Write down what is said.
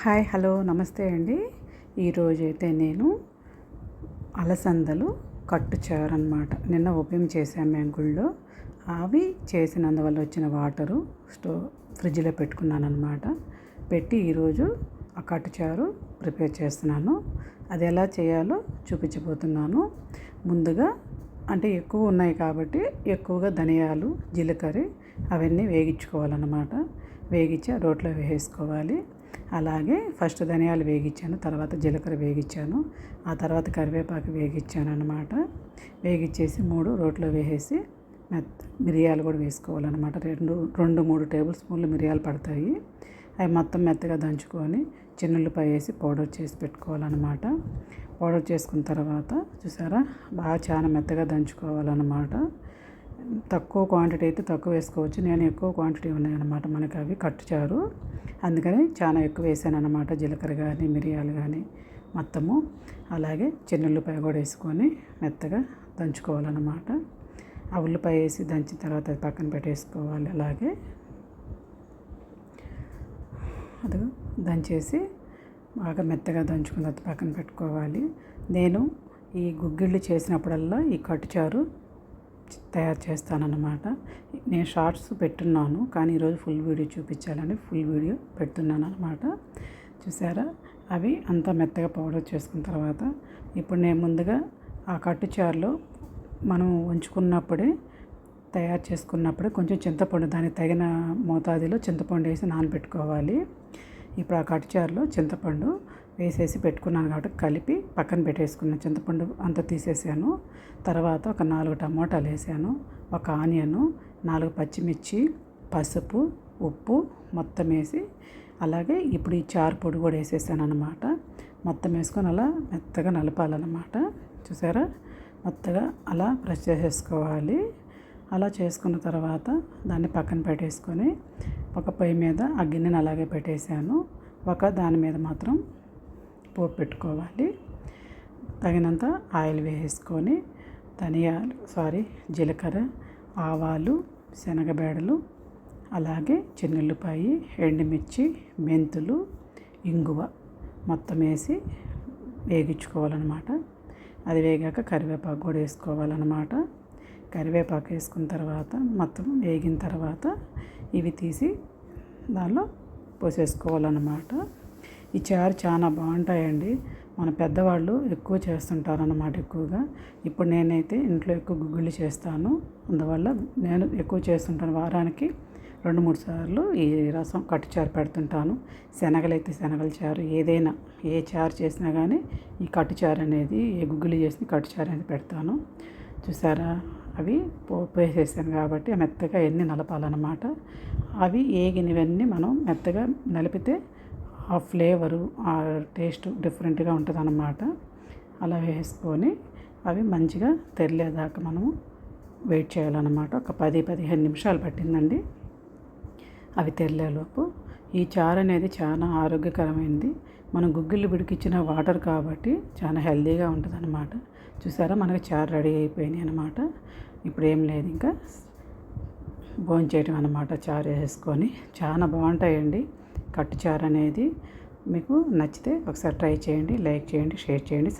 Hi hello నమస్తే అండి. ఈరోజైతే నేను అలసందలు కట్టు అనమాట నిన్న ఉపయోగం చేశాం మేము గుళ్ళో అవి చేసినందువల్ల వచ్చిన వాటరు స్టో ఫ్రిడ్జ్లో పెట్టుకున్నాను అనమాట పెట్టి ఈరోజు ఆ కట్టుచారు ప్రిపేర్ చేస్తున్నాను. అది ఎలా చేయాలో చూపించబోతున్నాను. ముందుగా అంటే ఎక్కువ ఉన్నాయి కాబట్టి ఎక్కువగా ధనియాలు జీలకర్ర అవన్నీ వేగించుకోవాలన్నమాట. వేగించి రోట్లో వేసుకోవాలి అలాగే ఫస్ట్ ధనియాలు వేగించాను తర్వాత జీలకర్ర వేగించాను ఆ తర్వాత కరివేపాకు వేగించాను అనమాట వేగించేసి మూడు రోట్లో వేసేసి మెత్త మిరియాలు కూడా వేసుకోవాలన్నమాట. రెండు రెండు మూడు టేబుల్ స్పూన్లు మిరియాలు పడతాయి. అవి మొత్తం మెత్తగా దంచుకొని చిన్నులపై వేసి పౌడర్ చేసి పెట్టుకోవాలన్నమాట. పౌడర్ చేసుకున్న తర్వాత చూసారా? బాగా చాలా మెత్తగా దంచుకోవాలన్నమాట. తక్కువ క్వాంటిటీ అయితే తక్కువ వేసుకోవచ్చు. నేను ఎక్కువ క్వాంటిటీ ఉన్నాయన్నమాట. మనకి అవి కట్టుచారు అందుకని చాలా ఎక్కువ వేసాను అనమాట జీలకర్ర కానీ మిరియాలు కానీ మొత్తము. అలాగే చిన్నుల్లిపాయ కూడా వేసుకొని మెత్తగా దంచుకోవాలన్నమాట. ఆ ఉల్లిపాయ వేసి దంచిన తర్వాత అది పక్కన పెట్టేసుకోవాలి. అలాగే అది దంచేసి బాగా మెత్తగా దంచుకున్న తర్వాత పక్కన పెట్టుకోవాలి. నేను ఈ గుగ్గిళ్ళు చేసినప్పుడల్లా ఈ కట్టుచారు తయారు చేస్తానన్నమాట. నేను షార్ట్స్ పెట్టున్నాను కానీ ఈరోజు ఫుల్ వీడియో చూపించాలని ఫుల్ వీడియో పెడుతున్నాను అనమాట చూసారా? అవి అంతా మెత్తగా పౌడర్ చేసుకున్న తర్వాత ఇప్పుడు నేను ముందుగా ఆ కట్టుచారులో మనం ఉంచుకున్నప్పుడే తయారు చేసుకున్నప్పుడే కొంచెం చింతపండు దానికి తగిన మోతాదులో చింతపండు వేసి నానబెట్టుకోవాలి. ఇప్పుడు ఆ కట్టుచారులో చింతపండు వేసేసి పెట్టుకున్నాను కాబట్టి కలిపి పక్కన పెట్టేసుకున్నాను చింతపండు అంతా తీసేసాను. తర్వాత ఒక నాలుగు టమాటాలు వేసాను ఒక ఆనియను నాలుగు పచ్చిమిర్చి పసుపు ఉప్పు మొత్తం వేసి అలాగే ఇప్పుడు ఈ చారు పొడి కూడా వేసేసాను అనమాట మొత్తం వేసుకొని అలా మెత్తగా నలపాలన్నమాట. చూసారా? మెత్తగా అలా ప్రెస్ చేసేసుకోవాలి. అలా చేసుకున్న తర్వాత దాన్ని పక్కన పెట్టేసుకొని ఒక పొయ్యి మీద ఆ గిన్నెను అలాగే పెట్టేశాను ఒక దాని మీద మాత్రం పోపు పెట్టుకోవాలి. తగినంత ఆయిల్ వేసుకొని ధనియాలు సారీ జీలకర్ర ఆవాలు శనగబేడలు అలాగే చిన్నెల్లిపాయి ఎండుమిర్చి మెంతులు ఇంగువ మొత్తం వేసి వేగించుకోవాలన్నమాట. అది వేగాక కరివేపాకు కూడా వేసుకోవాలన్నమాట. కరివేపాకు వేసుకున్న తర్వాత మొత్తం వేగిన తర్వాత ఇవి తీసి దానిలో పోసేసుకోవాలన్నమాట. ఈ చారు చాలా బాగుంటాయండి. మన పెద్దవాళ్ళు ఎక్కువ చేస్తుంటారు అన్నమాట ఎక్కువగా. ఇప్పుడు నేనైతే ఇంట్లో ఎక్కువ గుగ్గుళ్ళు చేస్తాను. అందువల్ల నేను ఎక్కువ చేస్తుంటాను. వారానికి రెండు మూడు సార్లు ఈ రసం కట్టు చారు పెడుతుంటాను. శనగలైతే శనగల చారు ఏదైనా ఏ చారు చేసినా కానీ ఈ కట్టు చారు అనేది ఏ గుగ్గులు చేసిన కట్టు చారు అనేది పెడతాను. చూసారా? అవి పోపు వేసేసాను కాబట్టి మెత్తగా ఎన్ని నలపాలన్నమాట. అవి ఏగినవన్నీ మనం మెత్తగా నలిపితే ఆ ఫ్లేవరు ఆ టేస్ట్ డిఫరెంట్గా ఉంటుంది అన్నమాట అలా వేసుకొని అవి మంచిగా తెరలేదాకా మనము వెయిట్ చేయాలన్నమాట. ఒక పది పదిహేను నిమిషాలు పట్టిందండి అవి తెరలేలోపు. ఈ చారు అనేది చాలా ఆరోగ్యకరమైనది మనం గుగ్గిళ్ళు బిడికిచ్చిన వాటర్ కాబట్టి చాలా హెల్తీగా ఉంటుంది అనమాట చూసారా? మనకి చారు రెడీ అయిపోయినాయి అనమాట ఇప్పుడు ఏం లేదు ఇంకా. భోంచేయటం అనమాట చారు వేసుకొని. చాలా బాగుంటాయండి. కట్టుచారు అనేది మీకు నచ్చితే ఒకసారి ట్రై చేయండి లైక్ చేయండి షేర్ చేయండి